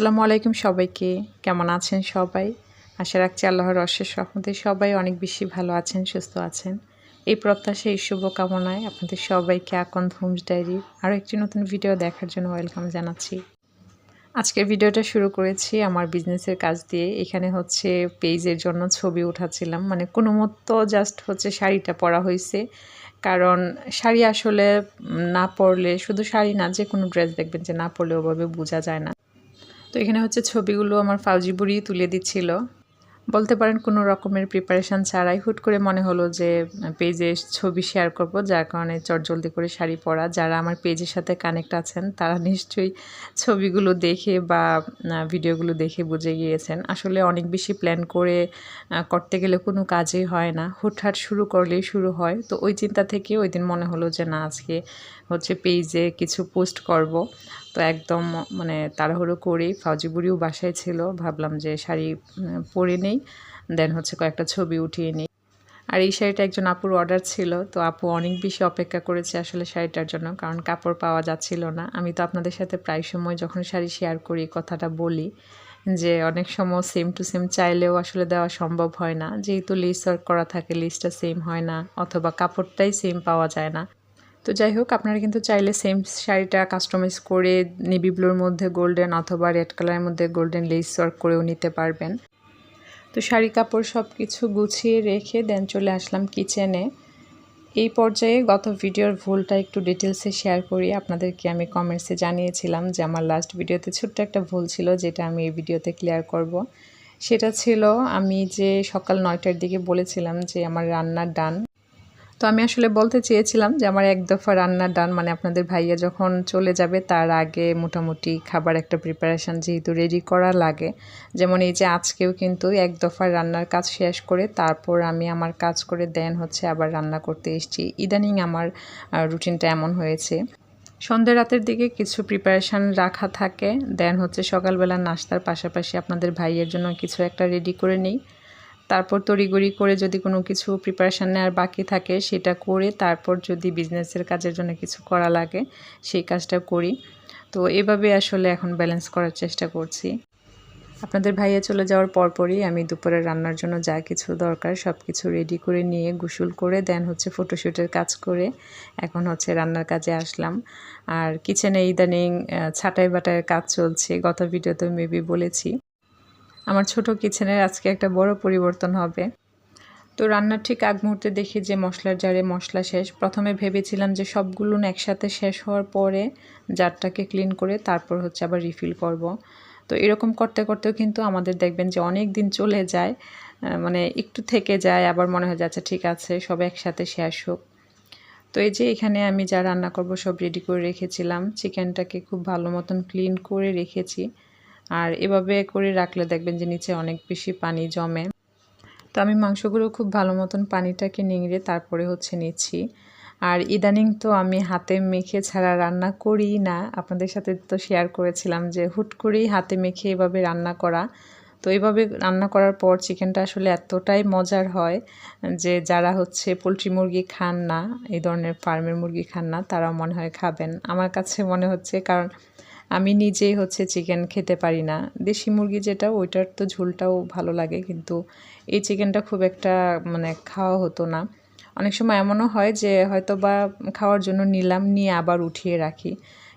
আসসালামু আলাইকুম সবাইকে। কেমন আছেন সবাই? আশা রাখছি আল্লাহর অশেষ রহমতে সবাই অনেক বেশি ভালো আছেন, সুস্থ আছেন। এই প্রত্যাশা এই শুভকামনায় আপনাদের সবাইকে আকন্দ হোমস ডায়েরির আরও একটি নতুন ভিডিও দেখার জন্য ওয়েলকাম জানাচ্ছি। আজকের ভিডিওটা শুরু করেছি আমার বিজনেসের কাজ দিয়ে। এখানে হচ্ছে পেজের জন্য ছবি উঠাচ্ছিলাম। মানে কোনো মতো জাস্ট হচ্ছে শাড়িটা পরা হয়েছে কারণ শাড়ি আসলে না পরলে, শুধু শাড়ি না, যে কোনো ড্রেস দেখবেন যে না পরলে ওভাবে বোঝা যায় না। তো এখানে হচ্ছে ছবিগুলো আমার ফাউজি বুড়ি তুলে দিচ্ছিল। বলতে পারেন কোনো রকমের প্রিপারেশান ছাড়াই হুট করে মনে হলো যে পেজে ছবি শেয়ার করব, যার কারণে চটজলদি করে শাড়ি পরা। যারা আমার পেজের সাথে কানেক্ট আছেন, তারা নিশ্চয়ই ছবিগুলো দেখে বা ভিডিওগুলো দেখে বুঝে গিয়েছেন। আসলে অনেক বেশি প্ল্যান করে করতে গেলে কোনো কাজই হয় না। হুটহাট শুরু করলেই শুরু হয়। তো ওই চিন্তা থেকে ওই দিন মনে হলো যে, না, আজকে হচ্ছে পেজে কিছু পোস্ট করব। তো একদম মানে তাড়াহুড়ো করেই ফাউজি বুড়িও বাসায় ছিল। ভাবলাম যে শাড়ি পরে নেই দেন হচ্ছে কয়েকটা ছবি উঠিয়ে নিই। আর এই শাড়িটা একজন আপুর অর্ডার ছিল, তো আপু অনেক বেশি অপেক্ষা করেছে আসলে শাড়িটার জন্য, কারণ কাপড় পাওয়া যাচ্ছিল না। আমি তো আপনাদের সাথে প্রায় সময় যখন শাড়ি শেয়ার করি, কথাটা বলি, যে অনেক সময় সেম টু সেম চাইলেও আসলে দেওয়া সম্ভব হয় না। যেহেতু লিস্ট ওয়ার্ক করা থাকে লিস্টটা সেম হয় না, অথবা কাপড়টাই সেম পাওয়া যায় না। তো যাই হোক আপনারা কিন্তু চাইলে সেম শাড়িটা কাস্টমাইজ করে নেভি ব্লুর মধ্যে গোল্ডেন অথবা রেড কালারের মধ্যে গোল্ডেন লেস ওয়ার্ক করেও নিতে পারবেন। তো শাড়ি, কাপড় সব কিছু গুছিয়ে রেখে দেন চলে আসলাম কিচেনে এই পর্যায়ে গত ভিডিওর ভুলটা একটু ডিটেলসে শেয়ার করি। আপনাদেরকে আমি কমেন্টসে জানিয়েছিলাম যে আমার লাস্ট ভিডিওতে ছোট্ট একটা ভুল ছিল যেটা আমি এই ভিডিওতে ক্লিয়ার করব। সেটা ছিল আমি যে সকাল নয়টার দিকে বলেছিলাম যে আমার রান্নার ডান তো আমি আসলে বলতে চেয়েছিলাম যে আমার এক দফা রান্নার ডান মানে আপনাদের ভাইয়া যখন চলে যাবে তার আগে মোটামুটি খাবার একটা প্রিপারেশান যেহেতু রেডি করা লাগে। যেমন এই যে আজকেও কিন্তু এক দফা রান্নার কাজ শেষ করে তারপর আমি আমার কাজ করে দেন হচ্ছে আবার রান্না করতে এসেছি। ইদানিং আমার রুটিনটা এমন হয়েছে। সন্ধ্যে রাতের দিকে কিছু প্রিপারেশান রাখা থাকে, দেন হচ্ছে সকালবেলা নাস্তার পাশাপাশি আপনাদের ভাইয়ের জন্য কিছু একটা রেডি করে নিই। তারপর তড়িগড়ি করে যদি কোনো কিছু প্রিপারেশান নেওয়ার বাকি থাকে, সেটা করে তারপর যদি বিজনেসের কাজের জন্য কিছু করা লাগে, সেই কাজটা করি। তো এভাবে আসলে এখন ব্যালেন্স করার চেষ্টা করছি। আপনাদের ভাইয়া চলে যাওয়ার পরপরই আমি দুপুরে রান্নার জন্য যা কিছু দরকার সব কিছু রেডি করে নিয়ে গোসল করে দেন হচ্ছে ফটোশ্যুটের কাজ করে এখন হচ্ছে রান্নার কাজে আসলাম। আর কিচেনে ইদানিং ছাটাই বাটাইয়ের কাজ চলছে, গত ভিডিওতে মেবি বলেছি। আমার ছোট কিচেনের আজকে একটা বড় পরিবর্তন হবে। তো রান্নার ঠিক আগ মুহূর্তে দেখি যে মশলার জারে মশলা শেষ। প্রথমে ভেবেছিলাম যে সবগুলো একসাথে শেষ হওয়ার পরে জারটাকে ক্লিন করে তারপর হচ্ছে আবার রিফিল করব। তো এরকম করতে করতেও কিন্তু আমাদের দেখবেন যে অনেক দিন চলে যায় মানে একটু থেকে যায়, আবার মনে হয় যাচ্ছে ঠিক আছে, সব একসাথে শেষ হোক। তো এই যে এখানে আমি যা রান্না করব সব রেডি করে রেখেছিলাম। চিকেনটাকে খুব ভালো মতন ক্লিন করে রেখেছি। আর এভাবে করে রাখলে দেখবেন যে নিচে অনেক বেশি পানি জমে। তো আমি মাংসগুলো খুব ভালো মতন পানিটাকে নিংড়ে তারপরে হচ্ছে নিচ্ছি। আর ইদানিং তো আমি হাতে মেখে ছাড়া রান্না করি না। আপনাদের সাথে তো শেয়ার করেছিলাম যে হুট করেই হাতে মেখে এভাবে রান্না করা। তো এইভাবে রান্না করার পর চিকেনটা আসলে এতটাই মজার হয় যে যারা হচ্ছে পোলট্রি মুরগি খান না, এই ধরনের ফার্মের মুরগি খান না, তারাও মনে হয় খাবেন। আমার কাছে মনে হচ্ছে কারণ আমি নিজেই হচ্ছে চিকেন খেতে পারি না। দেশি মুরগি যেটা, ওইটার তো ঝোলটাও ভালো লাগে, কিন্তু এই চিকেনটা খুব একটা মানে খাওয়া হতো না। অনেক সময় এমনও হয় যে হয়তো বা খাওয়ার জন্য নিলাম, নিয়ে আবার উঠিয়ে রাখি।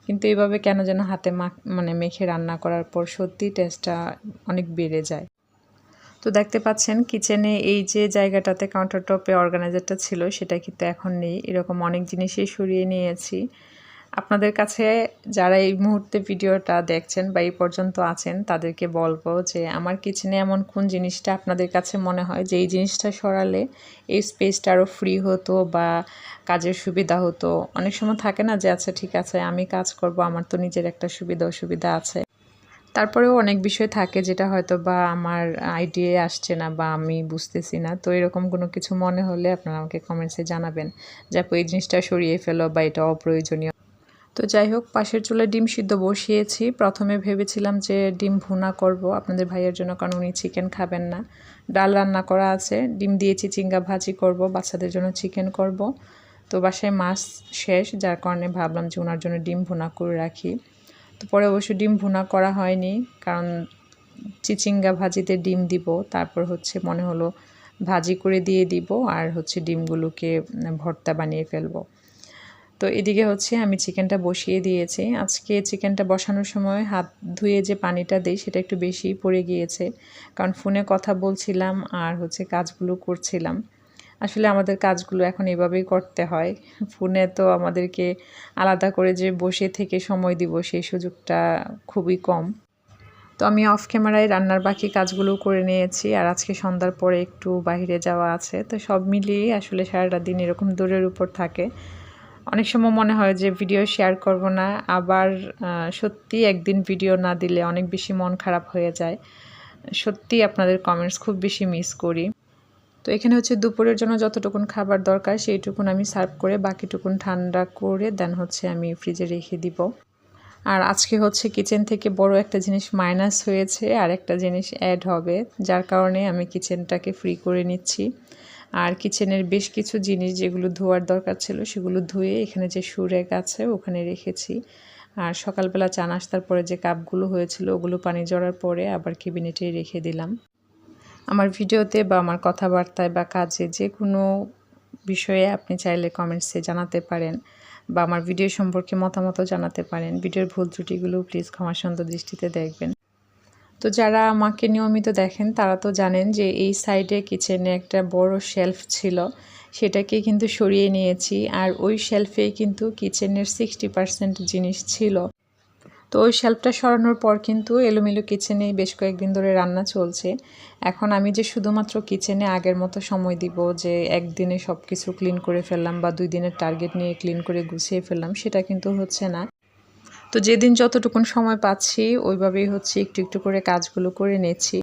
কিন্তু এইভাবে কেন যেন হাতে মাখ মানে মেখে রান্না করার পর সত্যি টেস্টটা অনেক বেড়ে যায়। তো দেখতে পাচ্ছেন কিচেনে এই যে জায়গাটাতে কাউন্টার টপে অর্গানাইজারটা ছিল, সেটা কিন্তু এখন নেই। এরকম অনেক জিনিসই সরিয়ে নিয়েছি। আপনাদের কাছে যারা এই মুহূর্তে ভিডিওটা দেখছেন বা এই পর্যন্ত আছেন, তাদেরকে বলব যে আমার কিচেনে এমন কোন জিনিসটা আপনাদের কাছে মনে হয় যে এই জিনিসটা সরালে এই স্পেসটা আরও ফ্রি হতো বা কাজের সুবিধা হতো? অনেক সময় থাকে না যে আচ্ছা ঠিক আছে, আমি কাজ করব, আমার তো নিজের একটা সুবিধা, অসুবিধা আছে। তারপরেও অনেক বিষয় থাকে যেটা হয়তো বা আমার আইডিয়া আসছে না বা আমি বুঝতেছি না। তো এরকম কোনো কিছু মনে হলে আপনারা আমাকে কমেন্টসে জানাবেন যে, আপু, এই জিনিসটা সরিয়ে ফেলো বা এটা অপ্রয়োজনীয়। তো যাই হোক, পাশের চুলে ডিম সিদ্ধ বসিয়েছি। প্রথমে ভেবেছিলাম যে ডিম ভুনা করব আপনাদের ভাইয়ের জন্য, কারণ উনি চিকেন খাবেন না। ডাল রান্না করা আছে। ডিম দিয়েছি চিঙ্গা ভাজি করব, বাচ্চাদের জন্য চিকেন করব। তো বাসায় মাছ শেষ, যার কারণে ভাবলাম যে ওনার জন্য ডিম ভুনা করে রাখি। তো পরে অবশ্য ডিম ভুনা করা হয়নি, কারণ চিচিঙ্গা ভাজিতে ডিম দিব, তারপর হচ্ছে মনে হলো ভাজি করে দিয়ে দিব, আর হচ্ছে ডিমগুলোকে ভর্তা বানিয়ে ফেলব। তো এদিকে হচ্ছে আমি চিকেনটা বসিয়ে দিয়েছি। আজকে চিকেনটা বসানোর সময় হাত ধুয়ে যে পানিটা দিই সেটা একটু বেশি পড়ে গিয়েছে। কারণ ফোনে কথা বলছিলাম আর হচ্ছে কাজগুলো করছিলাম। আসলে আমাদের কাজগুলো এখন এভাবেই করতে হয়। ফোনে তো আমাদেরকে আলাদা করে যে বসে থেকে সময় দিব সেই সুযোগটা খুবই কম। তো আমি অফ ক্যামেরায় রান্নার বাকি কাজগুলো করে নিয়েছি আর আজকে সন্ধ্যার পরে একটু বাইরে যাওয়া আছে। তো সব মিলিয়ে আসলে সারাটা দিন এরকম দূরের উপর থাকে। অনেক সময় মনে হয় যে ভিডিও শেয়ার করব না, আবার সত্যি একদিন ভিডিও না দিলে অনেক বেশি মন খারাপ হয়ে যায়। সত্যি আপনাদের কমেন্টস খুব বেশি মিস করি। তো এখানে হচ্ছে দুপুরের জন্য যতটুকুন খাবার দরকার সেইটুকুন আমি সার্ভ করে, বাকিটুকুন ঠান্ডা করে দেন হচ্ছে আমি ফ্রিজে রেখে দিব। আর আজকে হচ্ছে কিচেন থেকে বড় একটা জিনিস মাইনাস হয়েছে আর একটা জিনিস অ্যাড হবে, যার কারণে আমি কিচেনটাকে ফ্রি করে নিচ্ছি। আর কিচেনের বেশ কিছু জিনিস যেগুলো ধোয়ার দরকার ছিল সেগুলো ধুয়ে এখানে যে সুরেক আছে ওখানে রেখেছি। আর সকালবেলা চা নাস্তার পরে যে কাপগুলো হয়েছিল ওগুলো পানি জড়ার পরে আবার কেবিনেটেই রেখে দিলাম। আমার ভিডিওতে বা আমার কথাবার্তায় বা কাজে যে কোনো বিষয়ে আপনি চাইলে কমেন্টসে জানাতে পারেন বা আমার ভিডিও সম্পর্কে মতামত জানাতে পারেন। ভিডিওর ভুল ত্রুটিগুলো প্লিজ ক্ষমা সুন্দর দৃষ্টিতে দেখবেন। তো যারা আমাকে নিয়মিত দেখেন, তারা তো জানেন যে এই সাইডে কিচেনে একটা বড় শেলফ ছিল। সেটাকে কিন্তু সরিয়ে নিয়েছি আর ওই শেলফেই কিন্তু কিচেনের সিক্সটি পার্সেন্ট জিনিস ছিল। তো ওই শেলফটা সরানোর পর কিন্তু এলোমেলো কিচেনে বেশ কয়েকদিন ধরে রান্না চলছে। এখন আমি যে শুধুমাত্র কিচেনে আগের মতো সময় দিব যে একদিনে সব কিছু ক্লিন করে ফেললাম বা দুই দিনের টার্গেট নিয়ে ক্লিন করে গুছিয়ে ফেললাম, সেটা কিন্তু হচ্ছে না। তো যেদিন যতটুকুন সময় পাচ্ছি, ওইভাবেই হচ্ছে একটু একটু করে কাজগুলো করে নেছি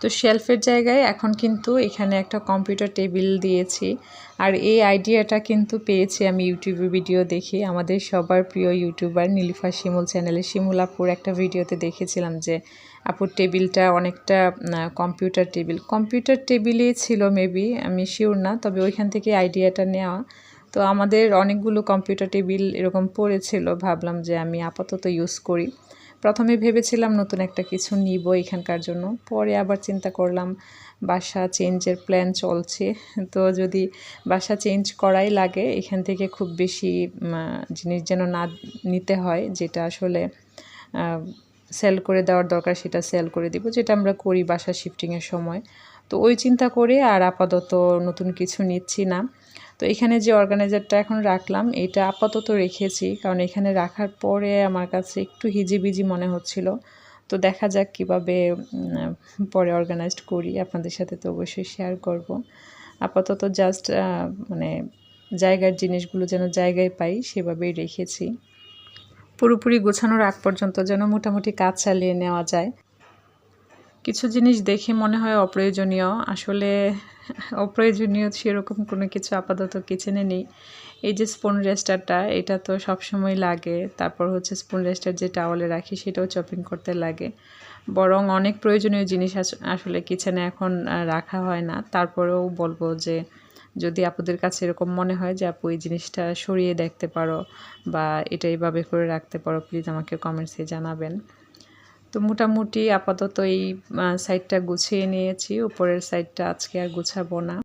তো শেলফের জায়গায় এখন কিন্তু এখানে একটা কম্পিউটার টেবিল দিয়েছি। আর এই আইডিয়াটা কিন্তু পেয়েছি আমি ইউটিউবে ভিডিও দেখি। আমাদের সবার প্রিয় ইউটিউবার নীলিফা শিমুল চ্যানেলে। শিমুল আপুর একটা ভিডিওতে দেখেছিলাম যে, আপুর টেবিলটা অনেকটা কম্পিউটার টেবিল। কম্পিউটার টেবিলই ছিল মেবি, আমি শিওর না, তবে ওইখান থেকে আইডিয়াটা নেওয়া। তো আমাদের অনেকগুলো কম্পিউটার টেবিল এরকম পড়েছিল, ভাবলাম যে আমি আপাতত ইউজ করি। প্রথমে ভেবেছিলাম নতুন একটা কিছু নিব এখানকার জন্য, পরে আবার চিন্তা করলাম বাসা চেঞ্জের প্ল্যান চলছে। তো যদি বাসা চেঞ্জ করাই লাগে, এখান থেকে খুব বেশি জিনিস যেন না নিতে হয়, যেটা আসলে সেল করে দেওয়ার দরকার সেটা সেল করে দিব, যেটা আমরা করি বাসা শিফটিংয়ের সময়। তো ওই চিন্তা করে আর আপাতত নতুন কিছু নিচ্ছি না। তো এখানে যে অর্গানাইজারটা এখন রাখলাম, এটা আপাতত রেখেছি। কারণ এখানে রাখার পরে আমার কাছে একটু হিজিবিজি মনে হচ্ছিল। তো দেখা যাক কীভাবে পরে অর্গানাইজড করি। আপনাদের সাথে তো অবশ্যই শেয়ার করব। আপাতত জাস্ট মানে জায়গার জিনিসগুলো যেন জায়গায় পাই, সেভাবেই রেখেছি। পুরোপুরি গোছানোর আগ পর্যন্ত যেন মোটামুটি কাজ চালিয়ে নেওয়া যায়। কিছু জিনিস দেখে মনে হয় অপ্রয়োজনীয়। আসলে অপ্রয়োজনীয় সেরকম কোনো কিছু আপাতত কিচেনে নেই। এই যে স্পুন রেস্টারটা এটা তো সব সময় লাগে। তারপর হচ্ছে স্পুন রেস্টার যে টাওয়ালে রাখি, সেটাও চপিং করতে লাগে। বরং অনেক প্রয়োজনীয় জিনিস আসলে কিচেনে এখন রাখা হয় না। তারপরেও বলব যে, যদি আপুদের কাছে এরকম মনে হয় যে, আপু, এই জিনিসটা সরিয়ে দেখতে পারো বা এটা এইভাবে করে রাখতে পারো প্লিজ আমাকে কমেন্টসে জানাবেন। তো মোটামুটি আপাতত এই সাইডটা গুছিয়ে নিয়েছি। উপরের সাইডটা আজকে আর গুছাবো না।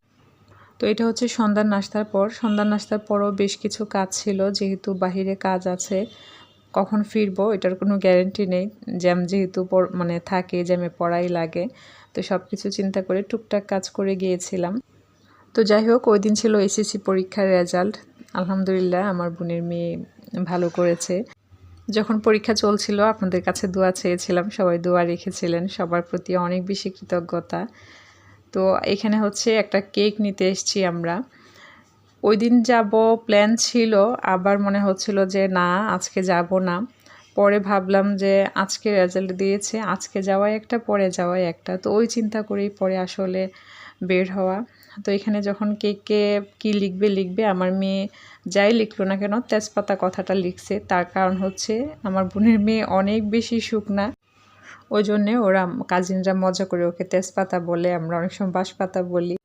তো এটা হচ্ছে সন্ধ্যার নাস্তার পর। সন্ধ্যার নাস্তার পরও বেশ কিছু কাজ ছিল, যেহেতু বাহিরে কাজ আছে, কখন ফিরবো এটার কোনো গ্যারেন্টি নেই। জ্যাম যেহেতু মানে থাকে, জ্যামে পড়াই লাগে, তো সব কিছু চিন্তা করে টুকটাক কাজ করে গিয়েছিলাম। তো যাই হোক, ওই দিন ছিল এসএসসি পরীক্ষার রেজাল্ট আলহামদুলিল্লাহ, আমার বোনের মেয়ে ভালো করেছে। যখন পরীক্ষা চলছিল, আপনাদের কাছে দোয়া চেয়েছিলাম, সবাই দোয়া রেখেছিলেন, সবার প্রতি অনেক বেশি কৃতজ্ঞতা। তো এখানে হচ্ছে একটা কেক নিতে এসছি আমরা। ওই দিন যাব, প্ল্যান ছিল, আবার মনে হচ্ছিল যে না, আজকে যাব না। পরে ভাবলাম যে আজকে রেজাল্ট দিয়েছে, আজকে যাওয়াই একটা, পরে যাওয়াই একটা। তো ওই চিন্তা করেই পরে আসলে বের হওয়া। তো এখানে যখন কে কে কী লিখবে লিখবে, আমার মেয়ে যাই লিখলো না কেন তেজপাতা কথাটা লিখছে। তার কারণ হচ্ছে আমার বোনের মেয়ে অনেক বেশি শুকনা। ওই জন্যে ওরা কাজিনরা মজা করে ওকে তেজপাতা বলে, আমরা অনেক সময় বাঁশপাতা বলি।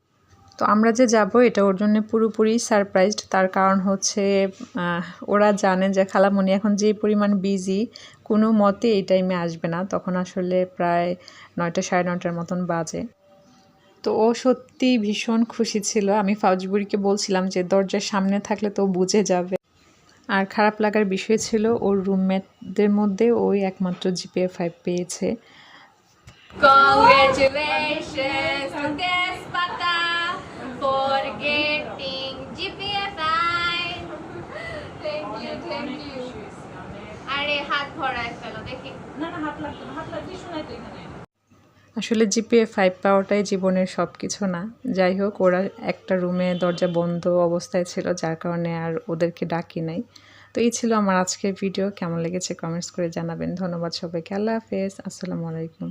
তো আমরা যে যাব, এটা ওর জন্য পুরোপুরি সারপ্রাইজড তার কারণ হচ্ছে ওরা জানে যে খালামণি এখন যে পরিমাণ বিজি কোনো মতে এই টাইমে আসবে না। তখন আসলে প্রায় নয়টা, সাড়ে নয়টার মতন বাজে। তো ও সত্যি ভীষণ খুশি ছিল। আমি ফাউজবুড়িকে বলছিলাম যে দরজার সামনে থাকলে তো বুঝে যাবে। আর খারাপ লাগার বিষয় ছিল ওর রুমমেটদের মধ্যে ওই একমাত্র জিপিএ ফাইভ পেয়েছে। Congratulations to Despata for getting GPA 5. Thank you, thank you. আরে হাত ভরায় ফেলো দেখি। না না হাত লাগবে হাত লাগবে শোনাই তো এখানে। আসলে জিপিএ ফাইভ পাওয়াটাই জীবনের সব কিছু না। যাই হোক, ওরা একটা রুমে দরজা বন্ধ অবস্থায় ছিল, যার কারণে আর ওদেরকে ডাকি নাই। তো এই ছিল আমার আজকের ভিডিও কেমন লেগেছে কমেন্টস করে জানাবেন। ধন্যবাদ সবাইকে। আল্লাহ হাফেজ। আসসালামু আলাইকুম।